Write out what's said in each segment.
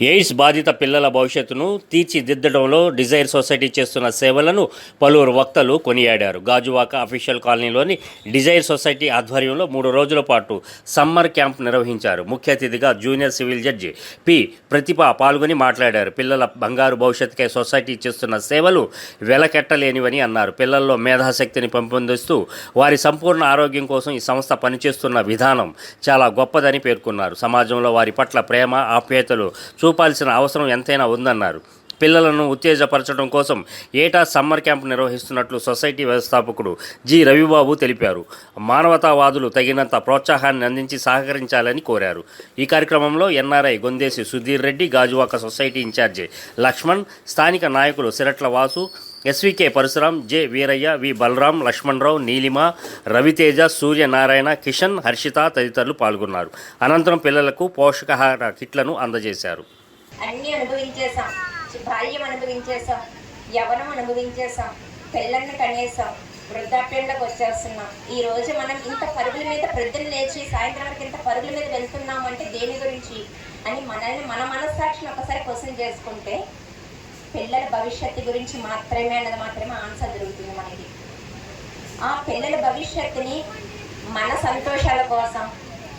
AIDS బాధిత పిల్లల భవిష్యత్తును తీర్చిదిద్దడంలో డిజైర్ సొసైటీ చేస్తున్న సేవలను పలువురు వక్తలు కొనియాడారు. గాజువాక అఫీషియల్ కాలనీలోని డిజైర్ సొసైటీ ఆధ్వర్యంలో మూడు రోజుల పాటు సమ్మర్ క్యాంప్ నిర్వహించారు. ముఖ్య అతిథిగా junior civil judge P. Pratibha పాల్గొని మాట్లాడారు. పిల్లల బంగారు భవిష్యత్తుకై సొసైటీ చేస్తున్న సేవలు వెలకెట్టలేనివని అన్నారు. పిల్లల్లో మేధాశక్తిని పెంపొందిస్తూ వారి సంపూర్ణ ఆరోగ్యం కోసం ఈ సంస్థ పనిచేస్తున్న విధానం చాలా గొప్పదని పేర్కొన్నారు. సమాజంలో వారి పట్ల ప్రేమ ఆప్యాయతలు చూపాల్సిన అవసరం ఎంతైనా ఉందన్నారు. పిల్లలను ఉత్తేజపరచడం కోసం ఏటా సమ్మర్ క్యాంప్ నిర్వహిస్తున్నట్లు సొసైటీ వ్యవస్థాపకుడు జి. రవిబాబు తెలిపారు. మానవతావాదులు తగినంత ప్రోత్సాహాన్ని అందించి సహకరించాలని కోరారు. ఈ కార్యక్రమంలో NRI Gondesi Sudheer Reddy Gajuwaka society incharge Lakshman స్థానిక నాయకులు Siratla Vasu SVK Parasuram J. Veeraiah V. Balaram Lakshmanarao Neelima Raviteja Suryanarayana Kishan Harshitha తదితరులు పాల్గొన్నారు. అనంతరం పిల్లలకు పోషకాహార కిట్లను అందజేశారు. అన్నీ అనుభవించేశాం. బాల్యం అనుభవించేసాం యవనం అనుభవించేశాం. పిల్లల్ని కనేసాం వృద్ధాప్యంలోకి వచ్చేస్తున్నాం. ఈ రోజు మనం ఇంత పరుగుల మీద ప్రొద్దున లేచి సాయంత్రం వరకు ఇంత పరుగుల మీద వెళ్తున్నాం అంటే దేని గురించి? అని మనల్ని మన మనస్సాక్షిని ఒకసారి క్వశ్చన్ చేసుకుంటే పిల్లల భవిష్యత్తు గురించి మాత్రమే అన్నది మాత్రమే ఆన్సర్ దొరుకుతుంది మనకి. ఆ పిల్లల భవిష్యత్తుని మన సంతోషాల కోసం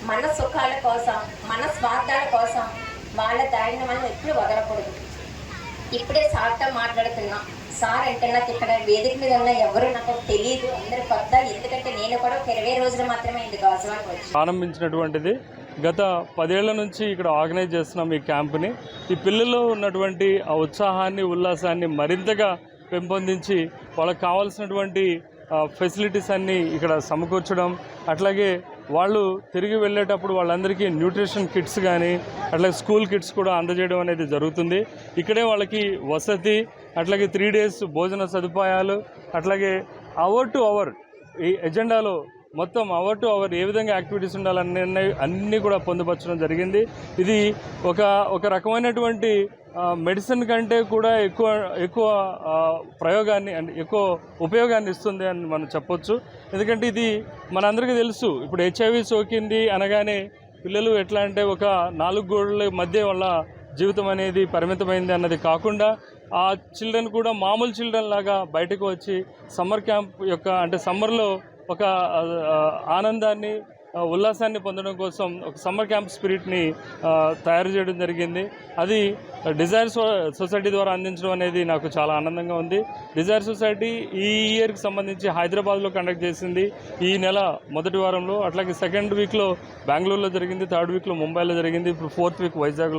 మన సుఖాల కోసం మన స్వార్థాల కోసం వాళ్ళ దారిని మనం ఎప్పుడు వదలకూడదు. ఇప్పుడే సార్తో మాట్లాడుతున్నాం. సార్ అంటే నాకు ఇక్కడ వేదిక మీద ఉన్న ఎవరు నాకు తెలియదు అందరు కొత్త ఎందుకంటే నేను కూడా ఒక ఇరవై రోజులు మాత్రమే ఇది గాజువాకి వచ్చి ప్రారంభించినటువంటిది గత పదేళ్ళ నుంచి ఇక్కడ ఆర్గనైజ్ చేస్తున్నాం ఈ క్యాంప్ని. ఈ పిల్లల్లో ఉన్నటువంటి ఆ ఉత్సాహాన్ని ఉల్లాసాన్ని మరింతగా పెంపొందించి వాళ్ళకి కావాల్సినటువంటి ఫెసిలిటీస్ అన్నీ ఇక్కడ సమకూర్చడం అట్లాగే వాళ్ళు తిరిగి వెళ్ళేటప్పుడు వాళ్ళందరికీ న్యూట్రిషన్ కిట్స్ కానీ అట్లాగే స్కూల్ కిట్స్ కూడా అందజేయడం అనేది జరుగుతుంది. ఇక్కడే వాళ్ళకి వసతి అట్లాగే త్రీ డేస్ భోజన సదుపాయాలు అట్లాగే అవర్ టు అవర్ ఈ ఎజెండాలో మొత్తం అవర్ టు అవర్ ఏ విధంగా యాక్టివిటీస్ ఉండాలన్నీ అన్నీ కూడా పొందుపరచడం జరిగింది. ఇది ఒక ఒక రకమైనటువంటి మెడిసిన్ కంటే కూడా ఎక్కువ ఎక్కువ ప్రయోగాన్ని ఎక్కువ ఉపయోగాన్ని ఇస్తుంది అని మనం చెప్పొచ్చు. ఎందుకంటే ఇది మనందరికీ తెలుసు. ఇప్పుడు హెచ్ఐవి సోకింది అనగానే పిల్లలు ఎట్లా అంటే ఒక నాలుగు గోడల మధ్య వాళ్ళ జీవితం అనేది పరిమితమైంది అన్నది కాకుండా ఆ చిల్డ్రన్ కూడా మామూలు చిల్డ్రన్ లాగా బయటకు వచ్చి సమ్మర్ క్యాంప్ యొక్క అంటే సమ్మర్లో ఒక ఆనందాన్ని ఉల్లాసాన్ని పొందడం కోసం ఒక సమ్మర్ క్యాంప్ స్పిరిట్ని తయారు చేయడం జరిగింది. అది డిజైర్ సొసైటీ ద్వారా అందించడం అనేది నాకు చాలా ఆనందంగా ఉంది. డిజైర్ సొసైటీ ఈ ఇయర్కి సంబంధించి హైదరాబాద్లో కండక్ట్ చేసింది. ఈ నెల మొదటి వారంలో అట్లాగే సెకండ్ వీక్లో బెంగళూరులో జరిగింది థర్డ్ వీక్లో ముంబైలో జరిగింది ఇప్పుడు ఫోర్త్ వీక్ వైజాగ్లో